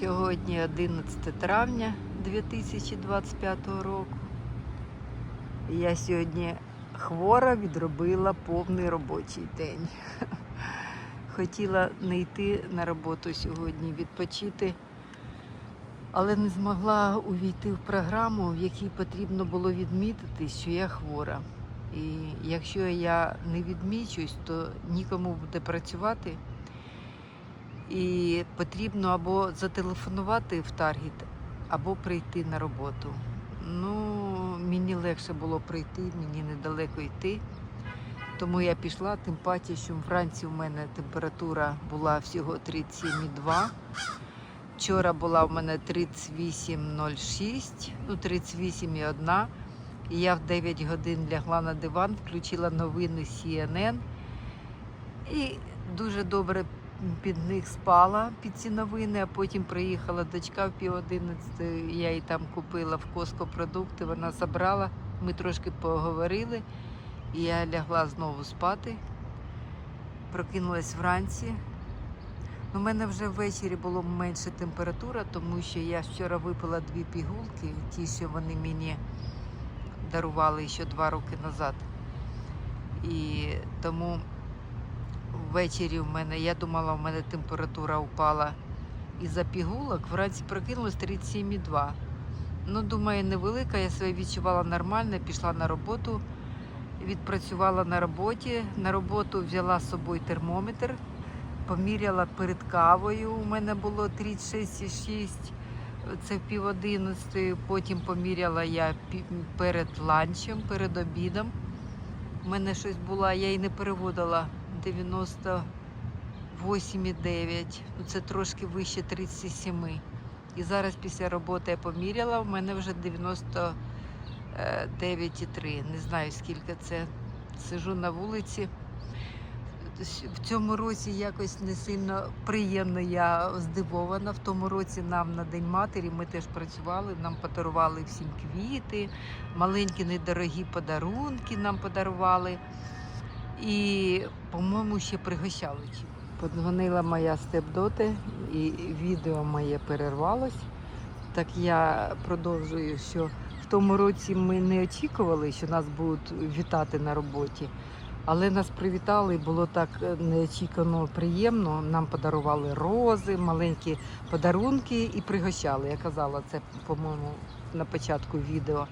Сьогодні 11 травня 2025 року. Я сьогодні хвора відробила повний робочий день. Хотіла не йти на роботу сьогодні, відпочити, але не змогла увійти в програму, в якій потрібно було відмітити, що я хвора. І якщо я не відмічусь, то нікому буде працювати. І потрібно або зателефонувати в Таргет, або прийти на роботу. Ну, мені легше було прийти, мені недалеко йти. Тому я пішла, тим паче, що вранці в мене температура була всього 37,2. Вчора була в мене 38,06, ну 38,1. І я в 9 годин лягла на диван, включила новини CNN і дуже добре під них спала під ці новини, а потім приїхала дочка в пів одинадцятої, я їй там купила в Коско продукти, вона забрала, ми трошки поговорили, і я лягла знову спати, прокинулась вранці. У мене вже ввечері було менше температура, тому що я вчора випила дві пігулки, ті, що вони мені дарували ще два роки назад. І тому ввечері в мене, я думала, в мене температура впала із-за пігулок. Вранці прокинулась 37,2. Ну, думаю, невелика, я себе відчувала нормально, пішла на роботу, відпрацювала на роботі. На роботу взяла з собою термометр, поміряла перед кавою. У мене було 36,6. Це пів одинадцятої. Потім поміряла я перед ланчем, перед обідом. У мене щось було, я її не переводила 98,9. Ну, Це трошки вище 37. І зараз після роботи я поміряла, у мене вже 99,3. Не знаю скільки це. Сижу на вулиці. В цьому році якось не сильно приємно я здивована. В тому році нам на День матері ми теж працювали, нам подарували всім квіти, маленькі недорогі подарунки нам подарували. І, по-моєму, ще пригощали. Подзвонила моя степдоти, і відео моє перервалось. Так я продовжую, що в тому році ми не очікували, що нас будуть вітати на роботі. Але нас привітали, було так е, неочікувано приємно. Нам подарували рози, маленькі подарунки і пригощали. Я казала це, по-моєму, на початку відео.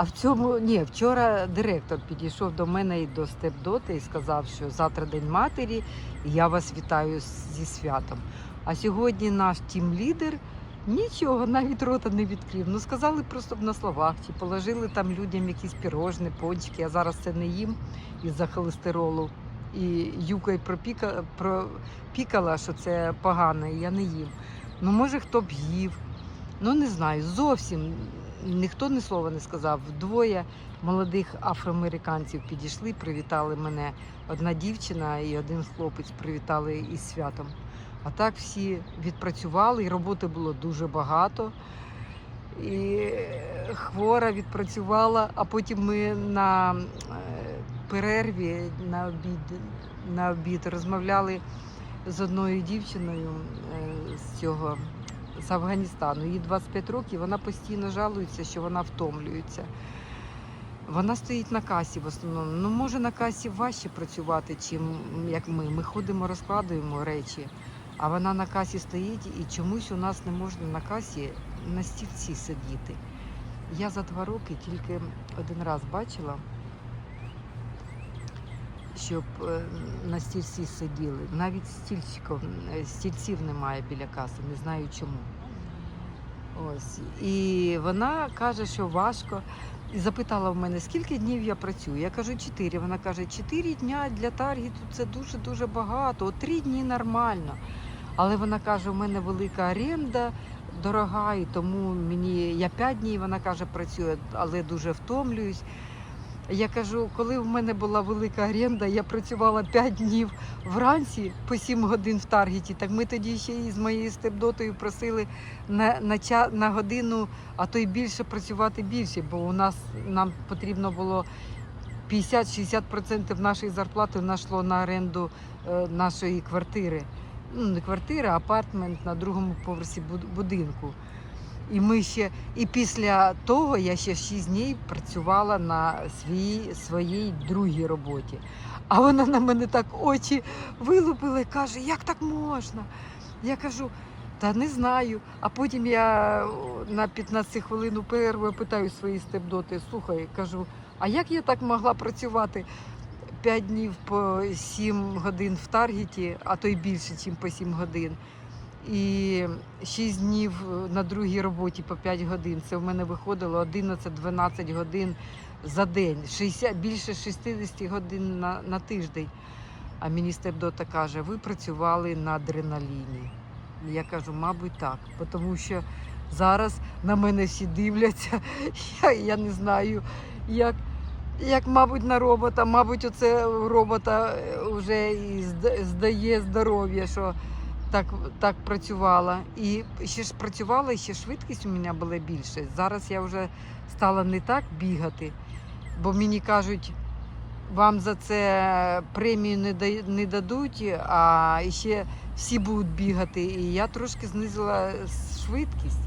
А в цьому ні, вчора директор підійшов до мене і до степдоти і сказав, що завтра день матері, і я вас вітаю зі святом. А сьогодні наш тім-лідер нічого навіть рота не відкрив. Ну сказали просто б на словах, чи положили там людям якісь пірожні, пончики. Я зараз це не їм із-за холестеролу. І Юка й пропіка, пропікала, що це погано, і я не їм. Ну, може, хто б їв. Ну, не знаю, зовсім ніхто ні слова не сказав. Двоє молодих афроамериканців підійшли, привітали мене. Одна дівчина і один хлопець привітали із святом. А так всі відпрацювали, і роботи було дуже багато. І е, хвора відпрацювала, а потім ми на е, перерві на обід, на обід розмовляли з одною дівчиною е, з цього з Афганістану. Їй 25 років, вона постійно жалується, що вона втомлюється. Вона стоїть на касі в основному. Ну, може, на касі важче працювати, чим як ми. Ми ходимо, розкладуємо речі, а вона на касі стоїть і чомусь у нас не можна на касі на стільці сидіти. Я за два роки тільки один раз бачила, щоб е, на стільці сиділи. Навіть стільчиків, е, стільців немає біля каси, не знаю чому. Ось. І вона каже, що важко. І запитала в мене, скільки днів я працюю. Я кажу, чотири. Вона каже, чотири дня для таргету це дуже-дуже багато. От три дні нормально. Але вона каже, у мене велика оренда дорога, і тому мені я п'ять днів, вона каже, працюю, але дуже втомлююсь. Я кажу, коли в мене була велика оренда, я працювала 5 днів вранці по 7 годин в таргеті. Так ми тоді ще і з моєю степдотою просили на, на, ча, на годину, а то й більше працювати більше, бо у нас нам потрібно було 50-60% нашої зарплати нашло на оренду е, нашої квартири. ну не квартира, а апартмент на другому поверсі буд- будинку. І ми ще, і після того я ще 6 днів працювала на свій, своїй другій роботі. А вона на мене так очі вилупила і каже, як так можна? Я кажу, та не знаю. А потім я на 15 хвилин перерву питаю свої степдоти, слухай, кажу, а як я так могла працювати 5 днів по 7 годин в таргеті, а то й більше, ніж по 7 годин. І 6 днів на другій роботі по 5 годин. Це в мене виходило 11-12 годин за день, 60, більше 60 годин на, на тиждень. А мені Степдота каже, ви працювали на адреналіні. Я кажу, мабуть, так, тому що зараз на мене всі дивляться. Я, я не знаю, як, як, мабуть, на робота. Мабуть, оце робота вже і здає здоров'я, що так, так працювала. І ще ж працювала, і ще швидкість у мене була більше. Зараз я вже стала не так бігати, бо мені кажуть, вам за це премію не, не дадуть, а ще всі будуть бігати. І я трошки знизила швидкість.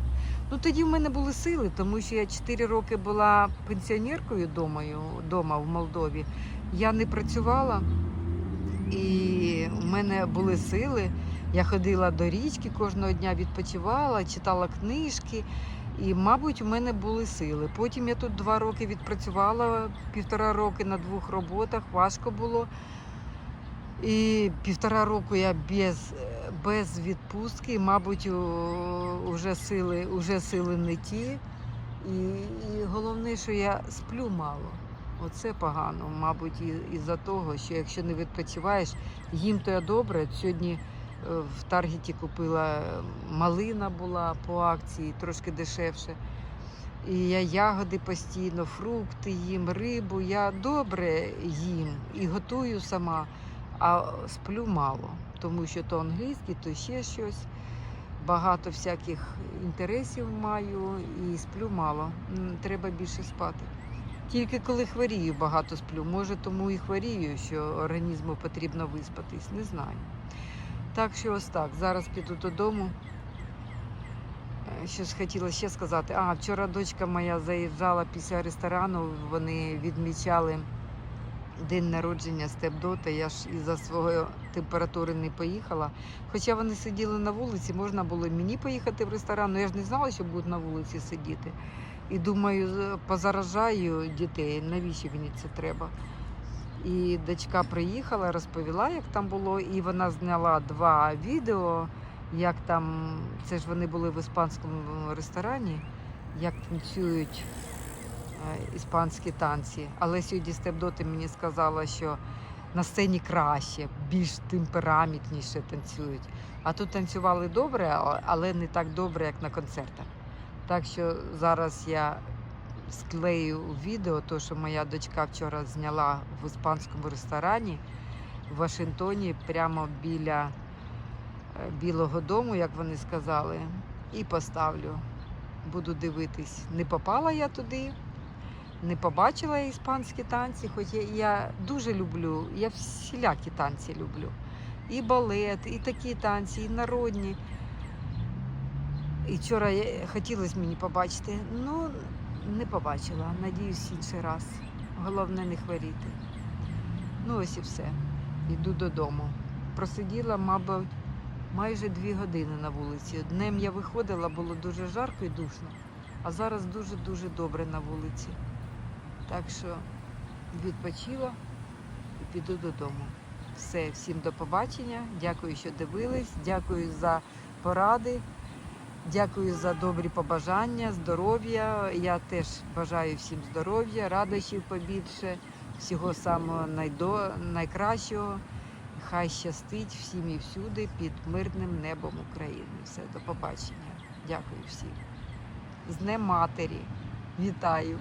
Ну тоді в мене були сили, тому що я 4 роки була пенсіонеркою домою, дома в Молдові. Я не працювала, і в мене були сили. Я ходила до річки кожного дня, відпочивала, читала книжки. І, мабуть, у мене були сили. Потім я тут два роки відпрацювала, півтора роки на двох роботах, важко було. І півтора року я без, без відпустки, мабуть, уже сили, уже сили не ті. І, і головне, що я сплю мало. Оце погано, мабуть, із-за того, що якщо не відпочиваєш, їм то я добре. Сьогодні в Таргеті купила малина була по акції, трошки дешевше. І я ягоди постійно, фрукти їм, рибу. Я добре їм і готую сама, а сплю мало, тому що то англійський, то ще щось. Багато всяких інтересів маю і сплю мало. Треба більше спати. Тільки коли хворію, багато сплю. Може, тому і хворію, що організму потрібно виспатись. Не знаю. Так що ось так. Зараз піду додому. Е, Щось хотіла ще сказати. А, вчора дочка моя заїжджала після ресторану, вони відмічали день народження Степдота. Я ж із-за своєї температури не поїхала. Хоча вони сиділи на вулиці, можна було мені поїхати в ресторан, але я ж не знала, що будуть на вулиці сидіти. І думаю, позаражаю дітей, навіщо мені це треба. І дочка приїхала, розповіла, як там було, і вона зняла два відео, як там, це ж вони були в іспанському ресторані, як танцюють е, іспанські танці. Але сьогодні Степдоти мені сказала, що на сцені краще, більш темпераментніше танцюють. А тут танцювали добре, але не так добре, як на концертах. Так що зараз я склею відео, то що моя дочка вчора зняла в іспанському ресторані в Вашингтоні, прямо біля е, Білого дому, як вони сказали, і поставлю. Буду дивитись. Не попала я туди, не побачила я іспанські танці, хоч я, я дуже люблю, я всілякі танці люблю. І балет, і такі танці, і народні. І вчора хотілося мені побачити. Ну, не побачила. Надіюсь, інший раз. Головне не хворіти. Ну, ось і все. Йду додому. Просиділа, мабуть, майже дві години на вулиці. Днем я виходила, було дуже жарко і душно, а зараз дуже-дуже добре на вулиці. Так що відпочила і піду додому. Все, всім до побачення. Дякую, що дивились. Дякую за поради. Дякую за добрі побажання, здоров'я. Я теж бажаю всім здоров'я, радощів побільше, всього самого найдо, найкращого. Хай щастить всім і всюди під мирним небом України. Все, до побачення. Дякую всім. З Днем Матері. Вітаю!